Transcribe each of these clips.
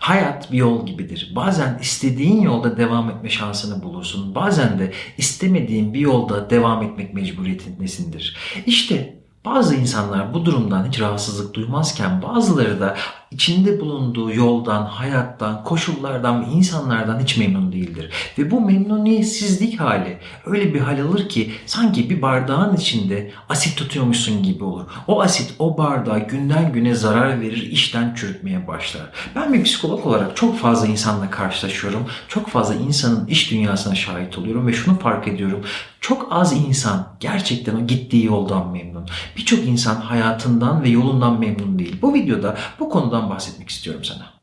Hayat bir yol gibidir. Bazen istediğin yolda devam etme şansını bulursun. Bazen de istemediğin bir yolda devam etmek mecburiyetindesindir. İşte bazı insanlar bu durumdan hiç rahatsızlık duymazken bazıları da içinde bulunduğu yoldan, hayattan, koşullardan ve insanlardan hiç memnun değildir. Ve bu memnuniyetsizlik hali öyle bir hal alır ki sanki bir bardağın içinde asit tutuyormuşsun gibi olur. O asit o bardağa günden güne zarar verir, işten çürütmeye başlar. Ben bir psikolog olarak çok fazla insanla karşılaşıyorum. Çok fazla insanın iş dünyasına şahit oluyorum ve şunu fark ediyorum. Çok az insan gerçekten o gittiği yoldan memnun. Birçok insan hayatından ve yolundan memnun değil. Bu videoda bu konudan bahsetmek istiyorum sana.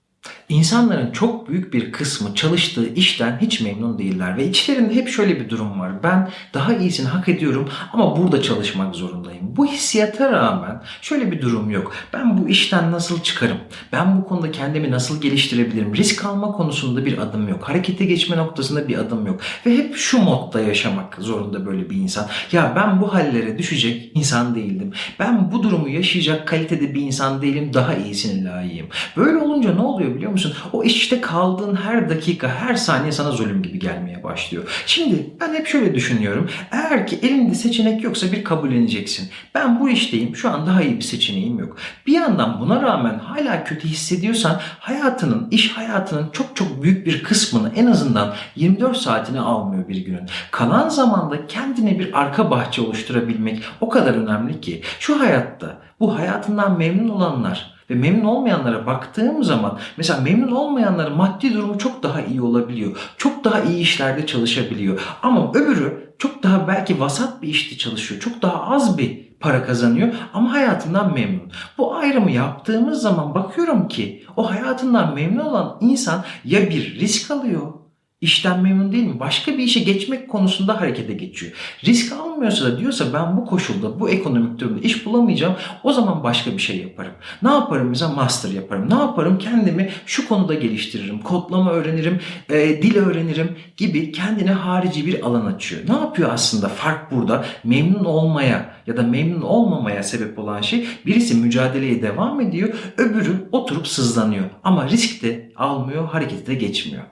İnsanların çok büyük bir kısmı çalıştığı işten hiç memnun değiller ve içlerinde hep şöyle bir durum var. Ben daha iyisini hak ediyorum ama burada çalışmak zorundayım. Bu hissiyata rağmen şöyle bir durum yok. Ben bu işten nasıl çıkarım? Ben bu konuda kendimi nasıl geliştirebilirim? Risk alma konusunda bir adım yok. Harekete geçme noktasında bir adım yok. Ve hep şu modda yaşamak zorunda böyle bir insan. Ya ben bu hallere düşecek insan değildim. Ben bu durumu yaşayacak kalitede bir insan değilim. Daha iyisini layığıyım. Böyle olunca ne oluyor biliyor musun? Musun? O işte kaldığın her dakika, her saniye sana zulüm gibi gelmeye başlıyor. Şimdi ben hep şöyle düşünüyorum. Eğer ki elinde seçenek yoksa bir kabulleneceksin. Ben bu işteyim. Şu an daha iyi bir seçeneğim yok. Bir yandan buna rağmen hala kötü hissediyorsan hayatının, iş hayatının çok çok büyük bir kısmını en azından 24 saatini almıyor bir günün. Kalan zamanda kendine bir arka bahçe oluşturabilmek o kadar önemli ki şu hayatta bu hayatından memnun olanlar ve memnun olmayanlara baktığım zaman mesela memnun olmayanların maddi durumu çok daha iyi olabiliyor. Çok daha iyi işlerde çalışabiliyor. Ama öbürü çok daha belki vasat bir işte çalışıyor. Çok daha az bir para kazanıyor ama hayatından memnun. Bu ayrımı yaptığımız zaman bakıyorum ki o hayatından memnun olan insan ya bir risk alıyor İşten memnun değil mi? Başka bir işe geçmek konusunda harekete geçiyor. Risk almıyorsa da diyorsa ben bu koşulda, bu ekonomik durumda iş bulamayacağım. O zaman başka bir şey yaparım. Ne yaparım mesela? Master yaparım. Ne yaparım? Kendimi şu konuda geliştiririm. Kodlama öğrenirim, e, dil öğrenirim gibi kendine harici bir alan açıyor. Ne yapıyor aslında? Fark burada. Memnun olmaya ya da memnun olmamaya sebep olan şey birisi mücadeleye devam ediyor, öbürü oturup sızlanıyor. Ama risk de almıyor, harekete de geçmiyor.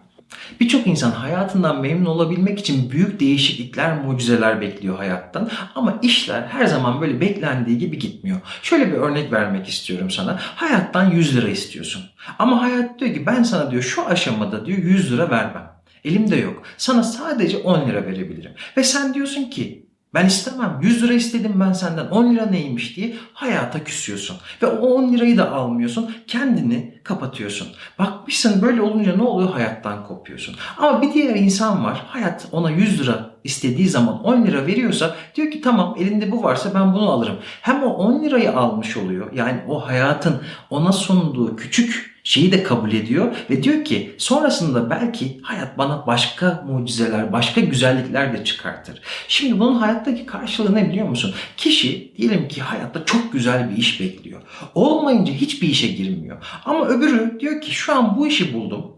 Birçok insan hayatından memnun olabilmek için büyük değişiklikler, mucizeler bekliyor hayattan. Ama işler her zaman böyle beklendiği gibi gitmiyor. Şöyle bir örnek vermek istiyorum sana. Hayattan 100 lira istiyorsun. Ama hayat diyor ki ben sana diyor şu aşamada diyor 100 lira vermem. Elimde yok. Sana sadece 10 lira verebilirim. Ve sen diyorsun ki ben istemem. 100 lira istedim ben senden. 10 lira neymiş diye hayata küsüyorsun. Ve o 10 lirayı da almıyorsun. Kendini kapatıyorsun. Bakmışsın böyle olunca ne oluyor? Hayattan kopuyorsun. Ama bir diğer insan var. Hayat ona 100 lira istediği zaman 10 lira veriyorsa diyor ki tamam elinde bu varsa ben bunu alırım. Hem o 10 lirayı almış oluyor. Yani o hayatın ona sunduğu küçük şeyi de kabul ediyor ve diyor ki sonrasında belki hayat bana başka mucizeler, başka güzellikler de çıkartır. Şimdi bunun hayattaki karşılığı ne biliyor musun? Kişi diyelim ki hayatta çok güzel bir iş bekliyor. Olmayınca hiçbir işe girmiyor. Ama öbürü diyor ki şu an bu işi buldum.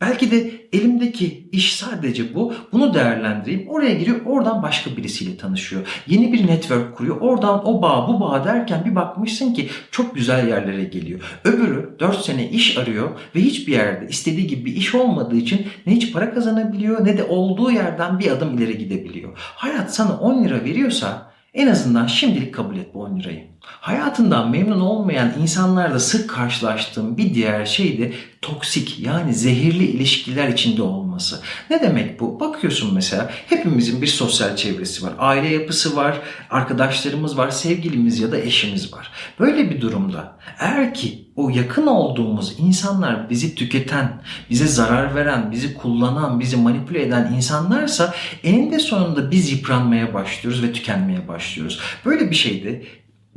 Belki de elimdeki iş sadece bu. Bunu değerlendireyim. Oraya giriyor. Oradan başka birisiyle tanışıyor. Yeni bir network kuruyor. Oradan o bağ bu bağ derken bir bakmışsın ki çok güzel yerlere geliyor. Öbürü 4 sene iş arıyor ve hiçbir yerde istediği gibi bir iş olmadığı için ne hiç para kazanabiliyor ne de olduğu yerden bir adım ileri gidebiliyor. Hayat sana 10 lira veriyorsa en azından şimdilik kabul et bu 10 lirayı. Hayatından memnun olmayan insanlarda sık karşılaştığım bir diğer şey de toksik yani zehirli ilişkiler içinde olması. Ne demek bu? Bakıyorsun mesela hepimizin bir sosyal çevresi var. Aile yapısı var, arkadaşlarımız var, sevgilimiz ya da eşimiz var. Böyle bir durumda eğer ki o yakın olduğumuz insanlar bizi tüketen, bize zarar veren, bizi kullanan, bizi manipüle eden insanlarsa eninde sonunda biz yıpranmaya başlıyoruz ve tükenmeye başlıyoruz. Böyle bir şeyde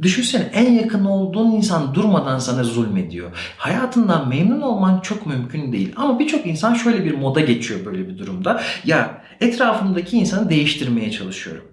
Düşünsene en yakın olduğun insan durmadan sana zulmediyor. Hayatından memnun olman çok mümkün değil. Ama birçok insan şöyle bir moda geçiyor böyle bir durumda. Ya etrafımdaki insanı değiştirmeye çalışıyorum.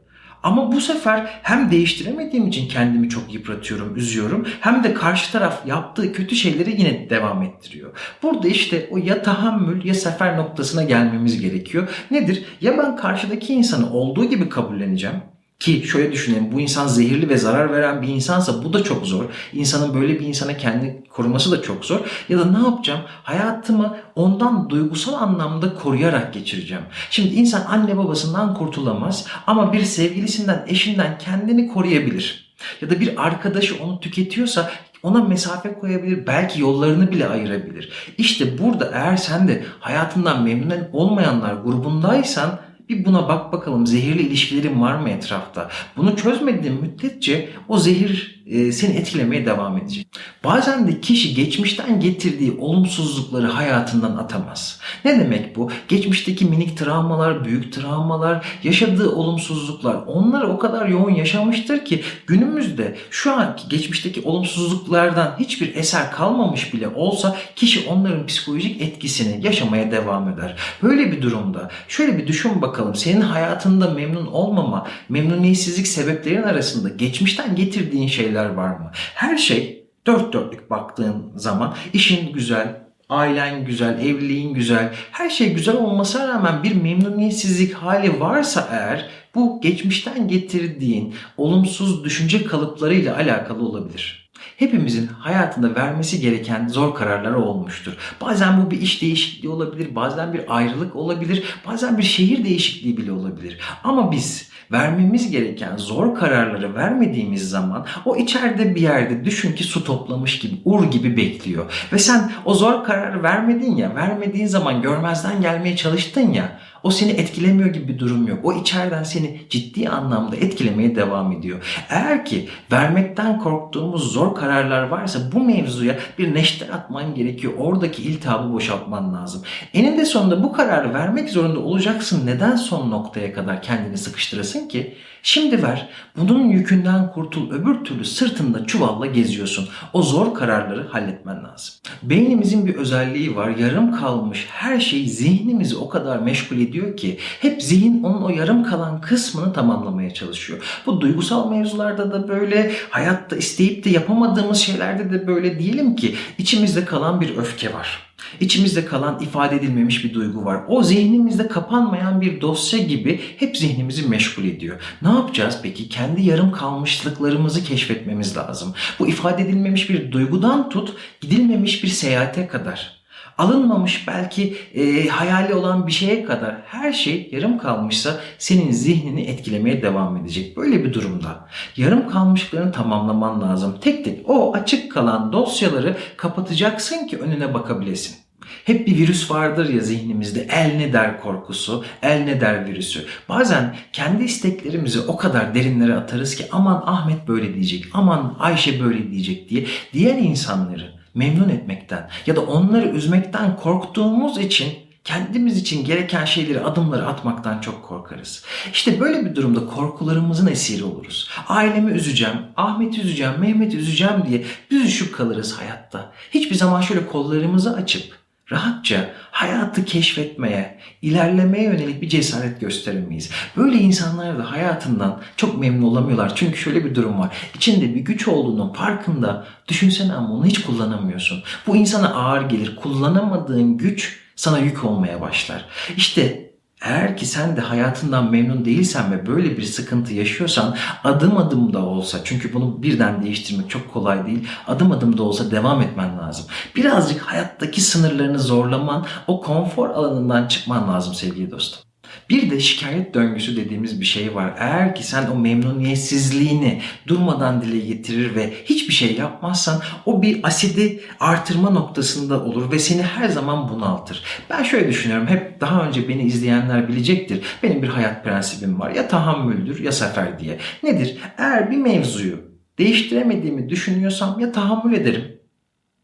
Ama bu sefer hem değiştiremediğim için kendimi çok yıpratıyorum, üzüyorum. Hem de karşı taraf yaptığı kötü şeyleri yine devam ettiriyor. Burada işte o ya tahammül ya sefer noktasına gelmemiz gerekiyor. Nedir? Ya ben karşıdaki insanı olduğu gibi kabulleneceğim Ki şöyle düşünelim bu insan zehirli ve zarar veren bir insansa bu da çok zor. İnsanın böyle bir insana kendi koruması da çok zor. Ya da ne yapacağım? Hayatımı ondan duygusal anlamda koruyarak geçireceğim. Şimdi insan anne babasından kurtulamaz ama bir sevgilisinden, eşinden kendini koruyabilir. Ya da bir arkadaşı onu tüketiyorsa ona mesafe koyabilir, belki yollarını bile ayırabilir. İşte burada eğer sen de hayatından memnun olmayanlar grubundaysan bir buna bak bakalım zehirli ilişkilerin var mı etrafta? Bunu çözmediğin müddetçe o zehir e, seni etkilemeye devam edecek. Bazen de kişi geçmişten getirdiği olumsuzlukları hayatından atamaz. Ne demek bu? Geçmişteki minik travmalar, büyük travmalar, yaşadığı olumsuzluklar onları o kadar yoğun yaşamıştır ki günümüzde şu anki geçmişteki olumsuzluklardan hiçbir eser kalmamış bile olsa kişi onların psikolojik etkisini yaşamaya devam eder. Böyle bir durumda şöyle bir düşün bakalım senin hayatında memnun olmama, memnuniyetsizlik sebeplerin arasında geçmişten getirdiğin şeyler var mı? Her şey dört dörtlük baktığın zaman işin güzel, ailen güzel, evliliğin güzel, her şey güzel olmasına rağmen bir memnuniyetsizlik hali varsa eğer bu geçmişten getirdiğin olumsuz düşünce kalıplarıyla alakalı olabilir. Hepimizin hayatında vermesi gereken zor kararlar olmuştur. Bazen bu bir iş değişikliği olabilir, bazen bir ayrılık olabilir, bazen bir şehir değişikliği bile olabilir. Ama biz vermemiz gereken zor kararları vermediğimiz zaman o içeride bir yerde düşün ki su toplamış gibi, ur gibi bekliyor. Ve sen o zor kararı vermedin ya, vermediğin zaman görmezden gelmeye çalıştın ya, o seni etkilemiyor gibi bir durum yok. O içeriden seni ciddi anlamda etkilemeye devam ediyor. Eğer ki vermekten korktuğumuz zor kararlar varsa bu mevzuya bir neşter atman gerekiyor. Oradaki iltihabı boşaltman lazım. Eninde sonunda bu kararı vermek zorunda olacaksın. Neden son noktaya kadar kendini sıkıştırasın ki? Şimdi ver. Bunun yükünden kurtul. Öbür türlü sırtında çuvalla geziyorsun. O zor kararları halletmen lazım. Beynimizin bir özelliği var. Yarım kalmış her şey zihnimizi o kadar meşgul ediyor ki hep zihin onun o yarım kalan kısmını tamamlamaya çalışıyor. Bu duygusal mevzularda da böyle, hayatta isteyip de yapamadığımız şeylerde de böyle diyelim ki içimizde kalan bir öfke var. İçimizde kalan ifade edilmemiş bir duygu var. O zihnimizde kapanmayan bir dosya gibi hep zihnimizi meşgul ediyor. Ne yapacağız peki? Kendi yarım kalmışlıklarımızı keşfetmemiz lazım. Bu ifade edilmemiş bir duygudan tut, gidilmemiş bir seyahate kadar alınmamış belki e, hayali olan bir şeye kadar her şey yarım kalmışsa senin zihnini etkilemeye devam edecek. Böyle bir durumda yarım kalmışlıklarını tamamlaman lazım. Tek tek o açık kalan dosyaları kapatacaksın ki önüne bakabilesin. Hep bir virüs vardır ya zihnimizde el ne der korkusu, el ne der virüsü. Bazen kendi isteklerimizi o kadar derinlere atarız ki aman Ahmet böyle diyecek, aman Ayşe böyle diyecek diye diğer insanları memnun etmekten ya da onları üzmekten korktuğumuz için kendimiz için gereken şeyleri adımları atmaktan çok korkarız. İşte böyle bir durumda korkularımızın esiri oluruz. Ailemi üzeceğim, Ahmet'i üzeceğim, Mehmet'i üzeceğim diye büzüşüp kalırız hayatta. Hiçbir zaman şöyle kollarımızı açıp rahatça hayatı keşfetmeye, ilerlemeye yönelik bir cesaret gösteremeyiz. Böyle insanlar da hayatından çok memnun olamıyorlar. Çünkü şöyle bir durum var. İçinde bir güç olduğunun farkında düşünsene ama onu hiç kullanamıyorsun. Bu insana ağır gelir. Kullanamadığın güç sana yük olmaya başlar. İşte eğer ki sen de hayatından memnun değilsen ve böyle bir sıkıntı yaşıyorsan adım adım da olsa çünkü bunu birden değiştirmek çok kolay değil. Adım adım da olsa devam etmen lazım. Birazcık hayattaki sınırlarını zorlaman, o konfor alanından çıkman lazım sevgili dostum. Bir de şikayet döngüsü dediğimiz bir şey var. Eğer ki sen o memnuniyetsizliğini durmadan dile getirir ve hiçbir şey yapmazsan o bir asidi artırma noktasında olur ve seni her zaman bunaltır. Ben şöyle düşünüyorum. Hep daha önce beni izleyenler bilecektir. Benim bir hayat prensibim var. Ya tahammüldür ya sefer diye. Nedir? Eğer bir mevzuyu değiştiremediğimi düşünüyorsam ya tahammül ederim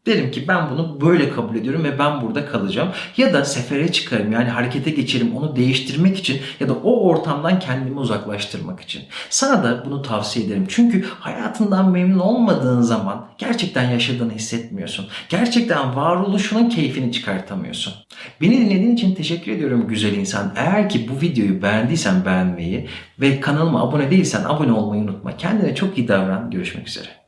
Derim ki ben bunu böyle kabul ediyorum ve ben burada kalacağım. Ya da sefere çıkarım yani harekete geçerim onu değiştirmek için ya da o ortamdan kendimi uzaklaştırmak için. Sana da bunu tavsiye ederim. Çünkü hayatından memnun olmadığın zaman gerçekten yaşadığını hissetmiyorsun. Gerçekten varoluşunun keyfini çıkartamıyorsun. Beni dinlediğin için teşekkür ediyorum güzel insan. Eğer ki bu videoyu beğendiysen beğenmeyi ve kanalıma abone değilsen abone olmayı unutma. Kendine çok iyi davran. Görüşmek üzere.